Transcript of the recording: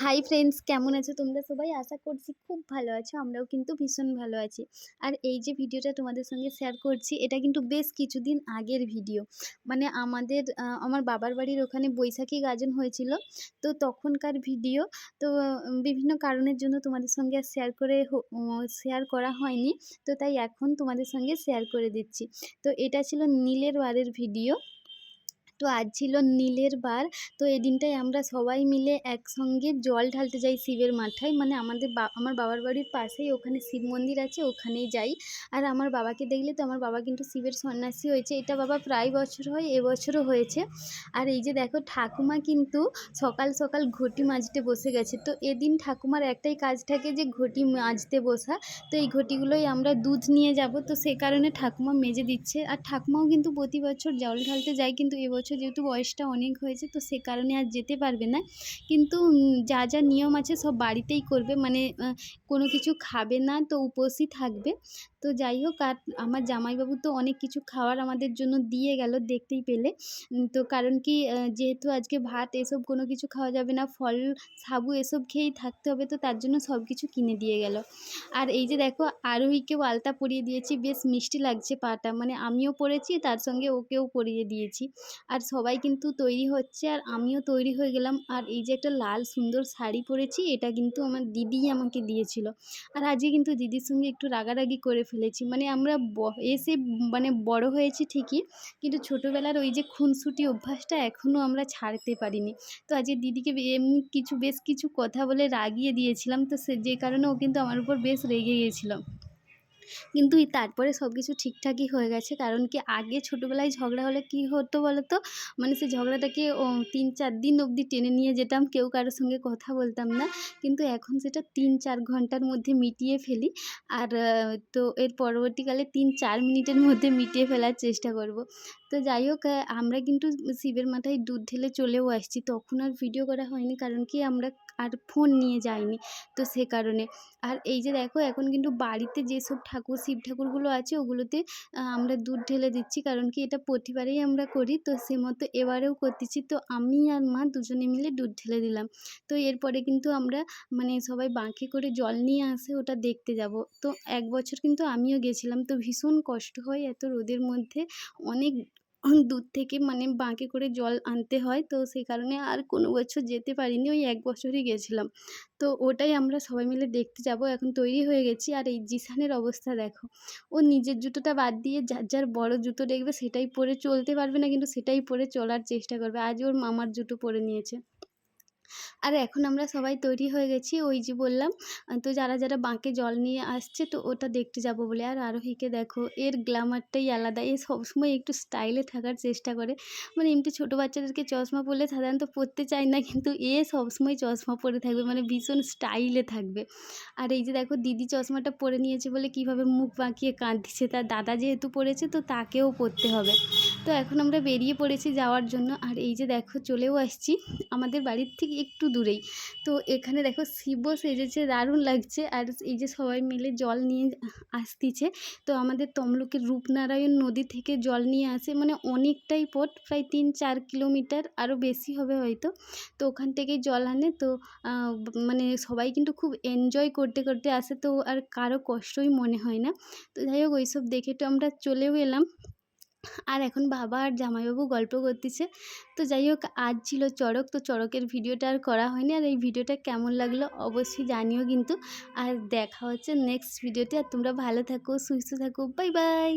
Hi friends কেমন আছো তোমরা সবাই? আশা করছি খুব ভালো আছো, আমরাও কিন্তু ভীষণ ভালো আছি। আর এই যে ভিডিওটা তোমাদের সঙ্গে শেয়ার করছি, এটা কিন্তু বেশ কিছুদিন আগের ভিডিও মানে আমাদের আমার বাবার বাড়ির ওখানে বৈশাখী গাজন হয়েছিল, তো তখনকার ভিডিও তো বিভিন্ন কারণের জন্য তোমাদের সঙ্গে আর শেয়ার করে শেয়ার করা হয়নি, তো তাই এখন তোমাদের সঙ্গে শেয়ার করে দিচ্ছি। তো এটা ছিল নীলের বারের ভিডিও তো আজ ছিল নীলের বার। তো এই দিনটায় আমরা সবাই মিলে একসঙ্গে জল ঢালতে যাই শিবের মাথায়। মানে আমাদের আমার বাবার বাড়ির পাশেই ওখানে শিব মন্দির আছে, ওখানেই যাই। আর আমার বাবাকে দেখলে তো আমার বাবা কিন্তু শিবের সন্ন্যাসী হয়েছে। এটা বাবা প্রায় বছর হয় এবছরও হয়েছে। আর এই যে দেখো, ঠাকুমা কিন্তু সকাল সকাল ঘটি মাজতে বসে গেছে। তো এদিন ঠাকুমার একটাই কাজ থাকে যে ঘটি মাজতে বসা। তো এই ঘটিগুলোই আমরা দুধ নিয়ে যাব। তো সে কারণে ঠাকুমা মেজে দিচ্ছে। আর ঠাকুমাও কিন্তু প্রতি বছর জল ঢালতে যায়, কিন্তু এবছর যেহেতু বয়সটা অনেক হয়েছে, তো সে কারণে আর যেতে পারবে না। কিন্তু যা যা নিয়ম আছে সব বাড়িতেই করবে। মানে কোনো কিছু খাবে না, তো উপোসই থাকবে। তো যাই হোক, আর আমার জামাইবাবু তো অনেক কিছু খাওয়ার আমাদের জন্য দিয়ে গেল দেখতেই পেলে। তো কারণ কি যেহেতু আজকে ভাত এসব কোনো কিছু খাওয়া যাবে না, ফল, সাবু এসব খেয়েই থাকতে হবে, তো তার জন্য সব কিছু কিনে দিয়ে গেল। আর এই যে দেখো, আরোহীকেও আলতা পরিয়ে দিয়েছি, বেশ মিষ্টি লাগছে পাটা মানে আমিও পরেছি, তার সঙ্গে ওকেও পরিয়ে দিয়েছি। আর সবাই কিন্তু তৈরি হচ্ছে, আর আমিও তৈরি হয়ে গেলাম। আর এই যে একটা লাল সুন্দর শাড়ি পরেছি, এটা কিন্তু আমার দিদিই আমাকে দিয়েছিল। আর আজকে কিন্তু দিদির সঙ্গে একটু রাগারাগি করে ফেলেছি। মানে আমরা এসে মানে বড় হয়েছি ঠিকই, কিন্তু ছোটোবেলার ওই যে খুনসুটি অভ্যাসটা এখনও আমরা ছাড়তে পারিনি। তো আজকে দিদিকে এমনি কিছু, বেশ কিছু কথা বলে রাগিয়ে দিয়েছিলাম। তো সে, যে কারণে ও কিন্তু আমার উপর বেশ রেগে গিয়েছিল কিন্তু তারপরে সব কিছু ঠিকঠাকই হয়ে গেছে। কারণ কি আগে ছোটোবেলায় ঝগড়া হলে কি হতো বলো তো মানে সেই ঝগড়াটাকে তিন চার দিন অবধি টেনে নিয়ে যেতাম, কেউ কারোর সঙ্গে কথা বলতাম না। কিন্তু এখন সেটা তিন চার ঘণ্টার মধ্যে মিটিয়ে ফেলি। আর তো এর পরবর্তীকালে তিন চার মিনিটের মধ্যে মিটিয়ে ফেলার চেষ্টা করব। তো যাই হোক আমরা কিন্তু শিবের মাথায় দুধ ঢেলে চলেও আসছি। তখন আর ভিডিও করা হয়নি, কারণ কি আমরা আর ফোন নিয়ে যাইনি তো সে কারণে। আর এই যে দেখো, এখন কিন্তু বাড়িতে যেসব ঠাকুর, শিব ঠাকুরগুলো আছে, ওগুলোতে আমরা দুধ ঢেলে দিচ্ছি। কারণ কি এটা প্রতিবারেই আমরা করি, তো সে মতো এবারেও করতেছি। তো আমি আর মা দুজনে মিলে দুধ ঢেলে দিলাম। তো এরপরে কিন্তু আমরা মানে সবাই বাঁকে করে জল নিয়ে আসে, ওটা দেখতে যাব। তো এক বছর কিন্তু আমিও গেছিলাম। তো ভীষণ কষ্ট হয় এত রোদের মধ্যে। অনেক দূর থেকে মানে বাঁকে করে জল আনতে হয়। তো সেই কারণে আর কোনো বছর যেতে পারিনি, ওই এক বছরই গেছিলাম। তো ওটাই আমরা সবাই মিলে দেখতে যাব, এখন তৈরি হয়ে গেছি। আর এই জিসানের অবস্থা দেখো, ও নিজের জুতোটা বাদ দিয়ে যার যার বড় জুতো দেখবে সেটাই পরে চলতে পারবে না, কিন্তু সেটাই পরে চলার চেষ্টা করবে। আজ ওর মামার জুতো পরে নিয়েছে। আর এখন আমরা সবাই তৈরি হয়ে গেছি ওই যে বললাম তো যারা যারা বাঁকে জল নিয়ে আসছে তো ওটা দেখতে যাব বলে। আর আরোহীকে দেখো, এর গ্ল্যামারটাই আলাদা। এ সবসময় একটু স্টাইলে থাকার চেষ্টা করে। মানে এমনি ছোটো বাচ্চাদেরকে চশমা পরলে সাধারণত পরতে চায় না, কিন্তু এ সবসময় চশমা পরে থাকবে মানে ভীষণ স্টাইলে থাকবে। আর এই যে দেখো, দিদি চশমাটা পরে নিয়েছে বলে কীভাবে মুখ বাঁকিয়ে কাঁদছে। তার দাদা যেহেতু পড়েছে তো তাকেও পরতে হবে। তো এখন আমরা বেরিয়ে পড়েছি যাওয়ার জন্য। আর এই যে দেখো, চলেও আসছি। আমাদের বাড়ির থেকে একটু দূরেই। তো এখানে দেখো শিব সেজেছে, দারুণ লাগছে। আর এই যে সবাই মিলে জল নিয়ে আসতিছে, তো আমাদের তমলুকের রূপনারায়ণ নদী থেকে জল নিয়ে আসে। মানে অনেকটাই পথ, প্রায় তিন চার কিলোমিটার আরও বেশি হবে হয়তো। তো ওখান থেকেই জল আনে। তো মানে সবাই কিন্তু খুব এনজয় করতে করতে আসে। তো আর কারও কষ্টই মনে হয় না। তো যাই হোক, ওইসব দেখে তো আমরা চলেও এলাম। আর এখন বাবা আর জামাইবাবু গল্প করতেছে। তো যাই হোক, আজ ছিল চড়ক। তো চড়কের ভিডিওটা আর করা হয়নি। আর এই ভিডিওটা কেমন লাগল অবশ্যই জানিও কিন্তু। আর দেখা হচ্ছে নেক্সট ভিডিওতে আর তোমরা ভালো থাকো, সুস্থ থাকো। Bye bye